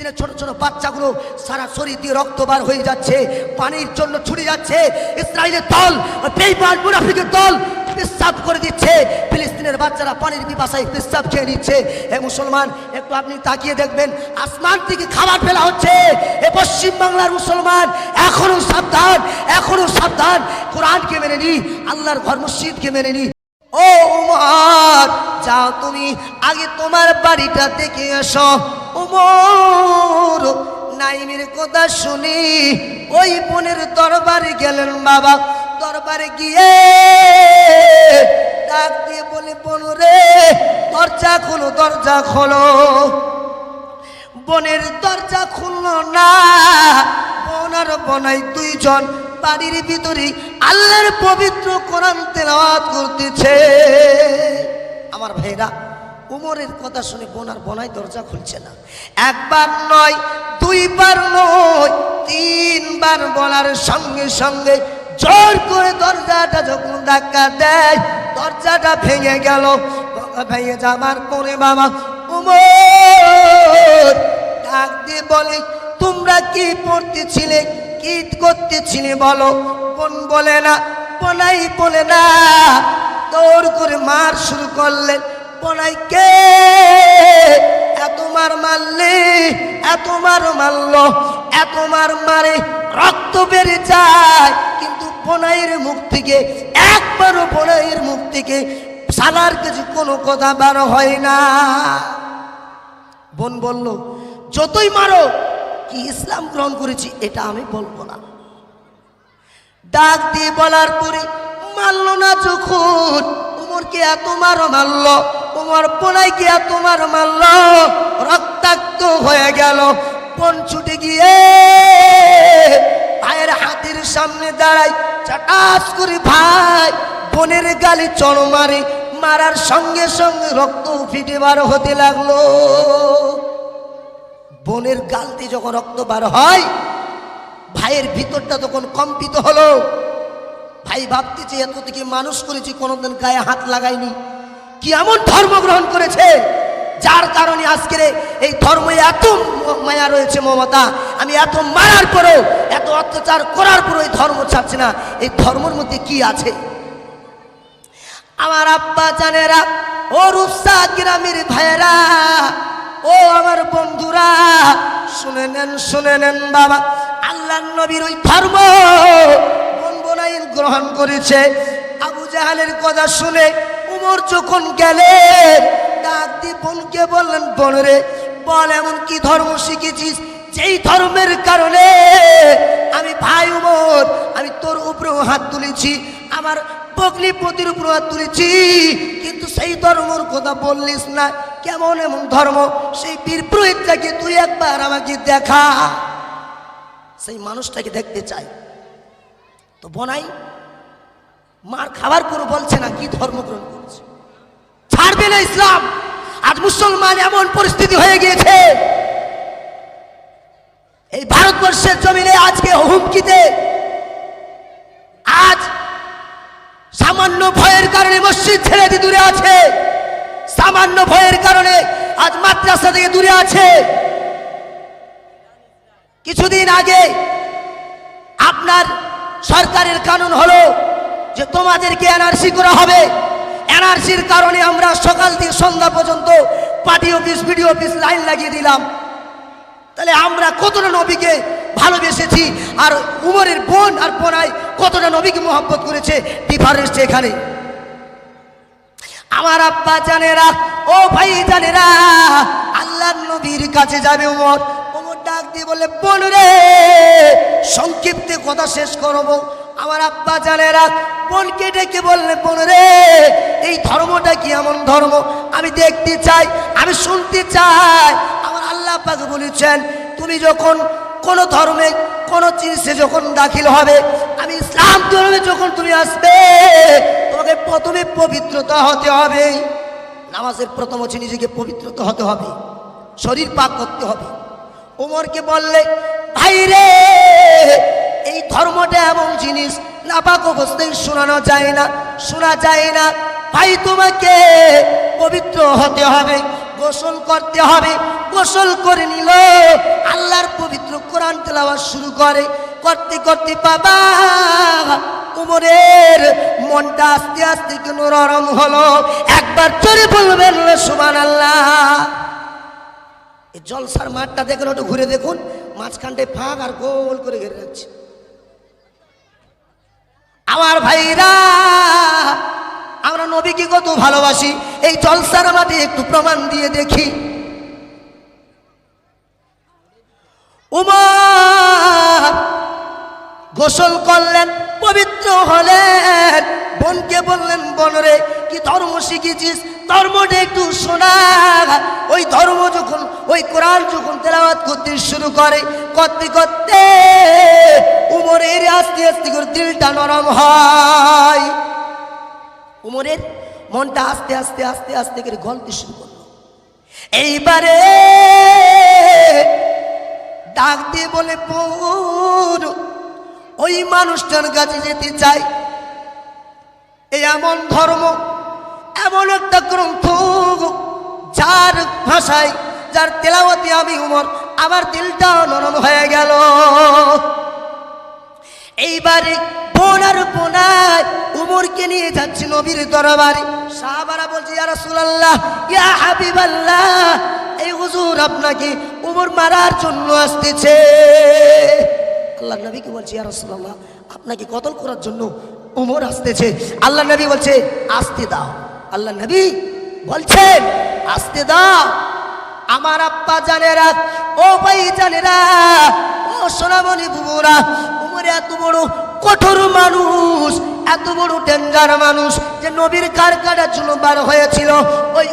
ফিলিস্তিনের ছোট ছোট বাচ্চাগুলো সারা শরীর দিয়ে রক্ত বার হয়ে যাচ্ছে, পানির জন্য ছুটে যাচ্ছে। ইসরায়েলের দল, বেইমান দল পেশাব করে দিচ্ছে। ফিলিস্তিনের বাচ্চারা পানির পিপাসায় পেশাব খেয়ে নিচ্ছে। হে মুসলমান, একটু আপনি তাকিয়ে দেখবেন, আসমান থেকে খাবার ফেলা হচ্ছে। এ পশ্চিম বাংলার মুসলমান, এখনও সাবধান এখনও সাবধান। কোরআনকে মেনে নি, আল্লাহর ঘর মসজিদকে মেনে নি। ও উমর, যাও তুমি আগে তোমার বাড়িটা দেখে এসো। উমর, নাইমের কথা শুনি, ওই বোনের দরবারে গেলেন বাবা। দরবারে গিয়ে ডাক দিয়ে বলে, বোন রে, দরজা খোলো দরজা খোলো। বনের দরজা খুললো না, বোন আর বনাই দুইজন বাড়ির ভিতরে আল্লাহর পবিত্র কোরআন তেলাওয়াত করতেছে। আমার ভাইরা, উমরের কথা শুনে বোনার বনাই দরজা খুলছে না। একবার নয়, দুইবার নয়, তিনবার বলার সঙ্গে সঙ্গে জোর করে দরজাটা যখন ধাক্কা দেয়, দরজাটা ভেঙে গেল। ভেঙে যাবার পরে বাবা, উমর ডাক দিয়ে বলে, তোমরা কি পড়তেছিলে কি করতেছিলে বলো। কোন বলে না? বলাই বলে না। দৌড় করে মার শুরু করলেন বলাই কে? এত মার মারলে এত মার মারলো এত মার মারে রক্ত বেড়ে যায়। কিন্তু বোনাইয়ের মুখ থেকে, একবারও বোনাইয়ের মুখ থেকে সালার কিছু কোনো কথা বার হয় না। বোন বলল, যতই মারো কি ইসলাম গ্রহণ করেছি, এটা আমি বলব না। ডাক দিয়ে বলার পরে মারলো না যখন? উমরকে এত মারো মারল, উমর পোনাইকে এত মারো মারল, রক্তাক্ত হয়ে গেল, বোন ছুটে গিয়ে ভাইয়ের হাতের সামনে দাঁড়াই চাটাস করে ভাই, বোনের গালে চড় মারে, মারার সঙ্গে সঙ্গে রক্ত ফিটে বার হতে লাগল। বোনের গাল দিয়ে যখন রক্ত বার হয়, ভাইয়ের ভিতরটা তখন কম্পিত হলো। ভাই ভাবতেছে, এত থেকে মানুষ করেছি, কোনোদিন গায়ে হাত লাগাইনি। কি এমন ধর্ম গ্রহণ করেছে? যার কারণে আজকের এই ধর্মে এত মায়া রয়েছে মমতা। আমি এত মারার পরেও, এত অত্যাচার করার পরেও এই ধর্ম ছাড়ছে না। এই ধর্মের মধ্যে কি আছে? আমার আব্বা জানেরা, ও রূপসা গ্রামের ভাইয়েরা ও আমার বন্ধুরা, শুনে নেন শুনে নেন বাবা আল্লাহ নবীর ওই ধর্ম বোন বোনাইন গ্রহণ করেছে। আবু জাহালের কথা শুনে উমর যখন গেলেন, ডাক বোনকে বললেন, বোন রে, বল, এমন কি ধর্ম শিখেছিস? যেই ধর্মের কারণে আমি ভাই উমর, আমি তোর উপরেও হাত তুলেছি, আমার বগলি পতির উপর হাত তুলেছি, কিন্তু সেই ধর্মর কথা বললিস না। কেমন এমন ধর্ম? সেই বীর পুরোহিতটাকে তুই একবার আমাকে দেখা। সেই মানুষটাকে দেখতে চাই। তো বনাই, মার খাবার পর বলছে না, কি ধর্ম গ্রহণ করছে? ছাড়বে না ইসলাম। আজ মুসলমান এমন পরিস্থিতি হয়ে গিয়েছে। এই ভারতবর্ষের জমিনে আজকে হুমকিতে, আজ সামান্য ভয়ের কারণে মসজিদ ছেড়ে দূরে আছে। সামান্য ভয়ের কারণে আজ মাদ্রাসা থেকে দূরে আছে। কিছুদিন আগে আপনার সরকারের কানুন হলো যে তোমাদেরকে এনআরসি করা হবে। এনআরসির কারণে আমরা সকাল থেকে সন্ধ্যা পর্যন্ত party office, BDO office line লাগিয়ে দিলাম। তাহলে আমরা কতটা নবীকে ভালোবেসেছি? আর উমরের বোন আর বোনাই কতটা নবীকে মোহাব্বত করেছে? ডিফারেন্স এখানে। আমার আব্বা জানেরা, ও ভাই জানেরা আল্লাহ নবীর কাছে যাবে উমর। উমর ডাক দিয়ে বলে, বোন রে, সংক্ষিপ্তে কথা শেষ করব। আমার আব্বা জানেরা, বোনকে ডেকে বললে, বোন রে, এই ধর্মটা কি এমন ধর্ম? আমি দেখতে চাই, আমি শুনতে চাই। আমার আল্লাহ পাকে বলেছেন, তুমি যখন কোন ধর্মে, কোন জিনিসে যখন দাখিল হবে, আমি ইসলাম ধর্মে যখন তুমি আসবে তোমাকে প্রথমে পবিত্রতা হতে হবে। নামাজের প্রথম হচ্ছে নিজেকে পবিত্রতা হতে হবে। শরীর পাক করতে হবে। ওমরকে বললে, ভাই রে, এই ধর্মটা এমন জিনিস, নাপাক অবস্থায় শোনানো যায় না, শোনা যায় না। ভাই, তোমাকে পবিত্র হতে হবে, গোসল করতে হবে, গোসল করে নিল। আল্লাহর পবিত্র কোরআন তেলাওয়াত শুরু করে। করতে করতে, বাবা উমরের মনটা আস্তে আস্তে কেন নরম হলো? একবার চলে বলবেন সুমান আল্লাহ এই জলসার মাঠটা দেখুন ওটা ঘুরে দেখুন। মাঝখানটায় ফাঁক আর গোল করে ঘিরে রাখছে আমার ভাইরা, আমরা নবীকে কত ভালোবাসি। এই জলসার মাঠে একটু প্রমাণ দিয়ে দেখি। উমর পবিত্র হলেন। বোনকে বললেন বনরে কি ধর্ম শিখেছিস? ধর্মটা একটু শোনা। ওই ধর্ম যখন, ওই কোরআন যখন তেলাওয়াত করতে শুরু করে, করতে করতে উমরের আস্তে আস্তে করে দিলটা নরম হয়। উমরের মনটা আস্তে আস্তে আস্তে আস্তে করে গলতে শুরু করল। এইবারে ডাক দিয়ে বলে, বোন ওই মানুষটার কাছে যেতে চাই। এই এমন ধর্ম, এমন একটা গ্রন্থ যার ভাষায়, যার তেলাওয়াতে আমি উমর, আমার দিলটা নরম হয়ে গেল। এইবারে বোনার বোনায় উমরকে নিয়ে যাচ্ছে নবীর দরবারে। সাহাবারা বলছে, ইয়া রাসূলুল্লাহ, ইয়া হাবিবাল্লাহ, এই হুজুর আপনাকে উমর মারার জন্য আসতেছে। আল্লাহ নবীকে বলছে, ইয়া রাসূলুল্লাহ, আপনাকে কতল করার জন্য উমর আসতেছে? আল্লাহ নবী বলছে, আসতে দাও। আল্লাহ নবী বলছেন, আসতে দাও। আমার আব্বা জানেরা, ও ভাই জানেরা, ও সোনামণি বুবুরা, উমর এত বড় কঠোর মানুষ, এত বড় ডেঞ্জার মানুষ যে নবীর কার কাটার জন্য বার হয়েছিল। ওই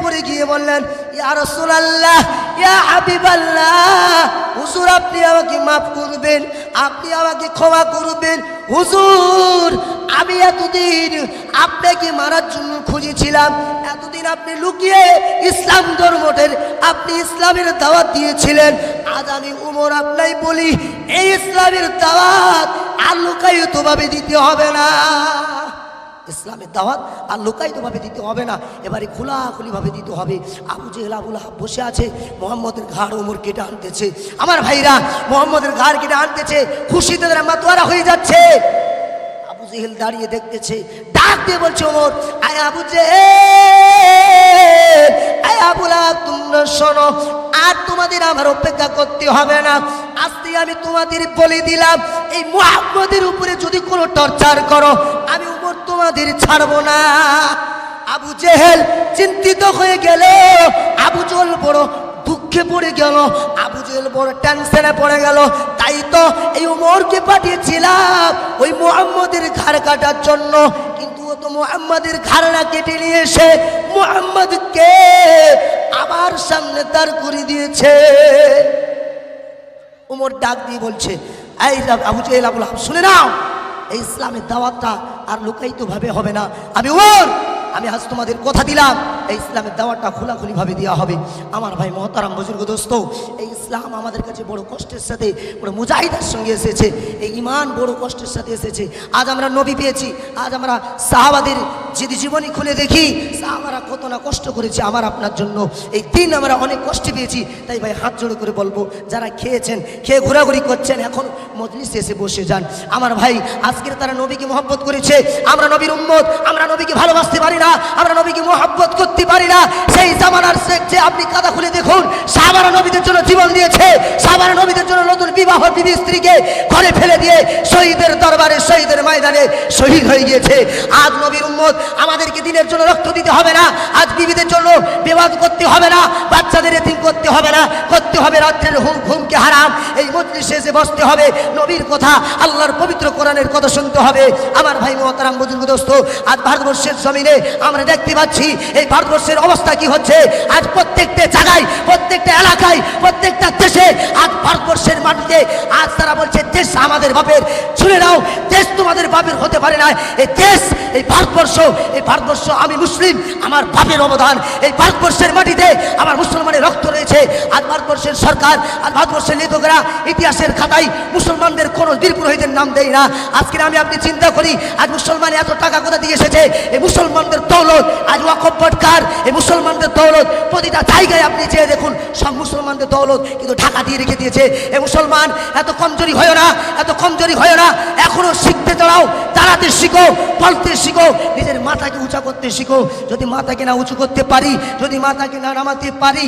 পড়ে গিয়ে বললেন, ইয়া রাসূলুল্লাহ, ইয়া হাবিবাল্লাহ, হুজুর আপনি আমাকে মাফ করবেন, আপনি আমাকে ক্ষমা করবেন। হুজুর, আমি এতদিন আপনাকে মারার জন্য খুঁজেছিলাম, এতদিন আপনি লুকিয়ে ইসলাম ধর্মটের, আপনি ইসলামের দাওয়াত দিয়েছিলেন। আজ আমি উমর আপনাই বলি, এই ইসলামের দাওয়াত আর লুকায়িতভাবে দিতে হবে না। ইসলামের দাওয়াত আর লোকায়িতভাবে দিতে হবে না। এবারে খোলাখুলিভাবে দিতে হবে। আবু জেহেল, আবুল বসে আছে, মোহাম্মদের ঘাড় ওমর কেটে আনতেছে। আমার ভাইরা, মোহাম্মদের ঘাড় কেটে আনতেছে, খুশিতে তারা মাতোয়ারা হয়ে যাচ্ছে। আবু জেহেল দাঁড়িয়ে দেখতেছে, ডাক দিয়ে বলছে, ওমর, আয় আবু জেহেল, আয় আবুল তোমরা শোনো, আর তোমাদের আমার অপেক্ষা করতে হবে না। আজকে আমি তোমাদের বলে দিলাম, এই মুহাম্মদের উপরে যদি কোনো টর্চার করো, আমি তোমাদের ছাড়বো না। আবু জেহেল চিন্তিত হয়ে গেল। আবু জল বড় দুঃখে পড়ে গেল। আবু জেহেল বড় টেনশনে পড়ে গেল। তাই তো এই উমরকে পাঠিয়েছিলাম ওই মোহাম্মদের ঘাড় কাটার জন্য। কিন্তু ও তো মুহাম্মাদের ঘাড়া কেটে নিয়ে এসে মুহাম্মদকে আবার সামনে তার করে দিয়েছে। উমর ডাক দিয়ে বলছে, এই আবু জেহেল, আবুল শুনে নাও। এই ইসলামের দাওয়াতটা আর লুকায়িত ভাবে হবে না। আমি ওর আমি আজ তোমাদের কথা দিলাম। এই ইসলামের দাওয়াতটা খোলাখুলি ভাবে দেওয়া হবে। আমার ভাই মহতারাম বুজুর্গ দোস্ত, এই ইসলাম আমাদের কাছে বড় কষ্টের সাথে, বড় মুজাহিদের সঙ্গে এসেছে, এই ইমান বড় কষ্টের সাথে এসেছে। আজ আমরা নবী পেয়েছি, আজ আমরা সাহাবাদের যদি জীবনী খুলে দেখি, সাহাবারা কত না কষ্ট করেছে আমার আপনার জন্য। এই দিন আমরা অনেক কষ্ট পেয়েছি, তাই ভাই হাত জোড়ে করে বলব, যারা খেয়েছেন, খেয়ে ঘোরাঘুরি করছেন, এখন মজলিসে এসে বসে যান। আমার ভাই, আজকের তারা নবীকে মহব্বত করেছে, আমরা নবীর উম্মত, আমরা নবীকে ভালোবাসতে পারি না, আমরা নবীকে মহব্বত করতে পারি না। সেই জামানার যে আপনি কাদা খুলে দেখুন সাহাবারা নবীদের জন্য জীবন দিয়েছে। সাহাবারা নবীদের জন্য নতুন বিবাহ বিবি স্ত্রীকে ঘরে ফেলে দিয়ে শহীদের দরবারে, শহীদের ময়দানে শহীদ হয়ে গিয়েছে। আজ নবীর উম্মত আমাদেরকে দিনের জন্য রক্ত দিতে হবে না। আজ বিবিদের জন্য বিবাদ করতে হবে না। বাচ্চাদের এতিম করতে হবে না। করতে হবে রাত্রের হুম ঘুমকে হারাম। এই মজলিসে এসে বসতে হবে, নবীর কথা আল্লাহর পবিত্র কোরআনের কথা শুনতে হবে। আমার ভাই মহতারাম বুজুর্গ দোস্ত, আজ ভারতবর্ষের জমিনে আমরা দেখতে পাচ্ছি, এই ভারতবর্ষের অবস্থা কি হচ্ছে? আজ প্রত্যেকটা জায়গায়, প্রত্যেকটা এলাকায়, প্রত্যেকটা দেশে আজ ভারতবর্ষের মাটিতে, আজ তারা বলছে, দেশ আমাদের বাপের শুনে নাও, দেশ তোমাদের বাপের হতে পারে না। এই দেশ, এই ভারতবর্ষ এই ভারতবর্ষ, আমি মুসলিম, আমার বাপের অবদান। এই ভারতবর্ষের মাটিতে আমার মুসলমানের রক্ত রয়েছে। আজ ভারতবর্ষের সরকার আর ভারতবর্ষের লেখকরা ইতিহাসের খাতায় মুসলমানদের কোনো বীর নাম দেয় না। আজকে আমি আপনি চিন্তা করি, আজ মুসলমান এত টাকা কোথা দিয়ে এসেছে? এই মুসলমানদের দৌলত, আজ ওয়াকব্বটকার এই মুসলমানদের দৌলত প্রতিটা জায়গায় আপনি চেয়ে দেখুন, সব মুসলমানদের দৌলত কিন্তু ঢাকা দিয়ে রেখে দিয়েছে। এ মুসলমান, এত কমজোরি হয় না, এত কমজোরি হয় না এখনও শিখতে চড়াও দাঁড়াতে শিখো, বলতে শিখো, নিজের মাথাকে উঁচা করতে শিখো। যদি মাথাকে না উঁচু করতে পারি, যদি মাথাকে না নামাতে পারি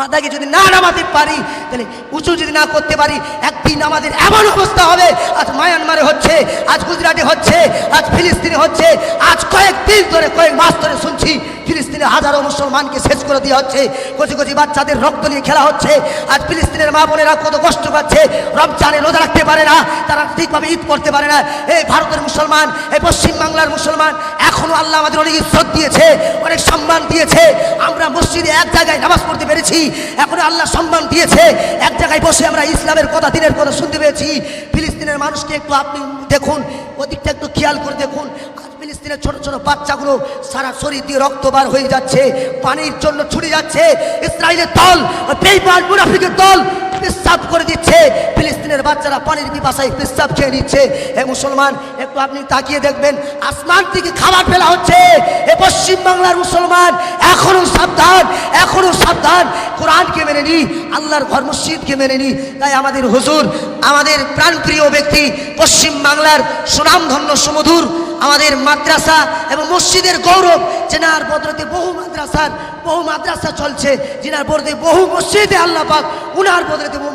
মাথাকে যদি না নামাতে পারি, তাহলে উঁচু যদি না করতে পারি, একদিন আমাদের এমন অবস্থা হবে। আজ মায়ানমারে হচ্ছে, আজ গুজরাটে হচ্ছে, আজ ফিলিস্তিনে হচ্ছে, আজ কয়েক দিন ধরে, কয়েক মাস ধরে শুনছি, ফিলিস্তিনে হাজারো মুসলমানকে শেষ করে দেওয়া হচ্ছে, কচি কচি বাচ্চাদের রক্ত নিয়ে খেলা হচ্ছে, আজ ফিলিস্তিনের মা বোনেরা কত কষ্ট পাচ্ছে, রমজানে রোজা রাখতে পারে না, তারা ঠিকভাবে ঈদ করতে পারে না। এই ভারতের মুসলমান এই পশ্চিম বাংলার মুসলমান এখনও আল্লাহ আমাদের অনেক ইজ্জত দিয়েছে, অনেক সম্মান দিয়েছে। আমরা মসজিদে এক জায়গায় নামাজ পড়তে পেরেছি এখন আল্লাহ সম্মান দিয়েছে। এক জায়গায় বসে আমরা ইসলামের কথা, দিনের কথা শুনতে পেয়েছি। ফিলিস্তিনের মানুষকে একটু আপনি দেখুন, ওদিকটা একটু খেয়াল করে দেখুন। ফিলিস্তিনের ছোট ছোট বাচ্চাগুলো সারা শরীর দিয়ে রক্ত বার হয়ে যাচ্ছে, পানির জন্য ছুটে যাচ্ছে। ইসরায়েলের দল, বেইমান মুনাফিকের দল পেশাব করে দিচ্ছে। ফিলিস্তিনের বাচ্চারা পানির পিপাসায় পেশাব খেয়ে নিচ্ছে। এ মুসলমান, একটু আপনি তাকিয়ে দেখবেন, আসমান থেকে খাবার ফেলা হচ্ছে। এ পশ্চিম বাংলার মুসলমান, এখনও সাবধান এখনও সাবধান। কোরআনকে মেনে নি, আল্লাহর ঘর মসজিদকে মেনে নি। তাই আমাদের হুজুর, আমাদের প্রাণপ্রিয় ব্যক্তি পশ্চিম বাংলার সুনামধন্য সুমধুর, আমাদের মাদ্রাসা এবং মসজিদের গৌরব জেনার বদরতে বহু মাদ্রাসার, বহু মাদ্রাসা চলছে জেনার বদরতে বহু মসজিদে আল্লাহ পাক, উনার বদরতে বহু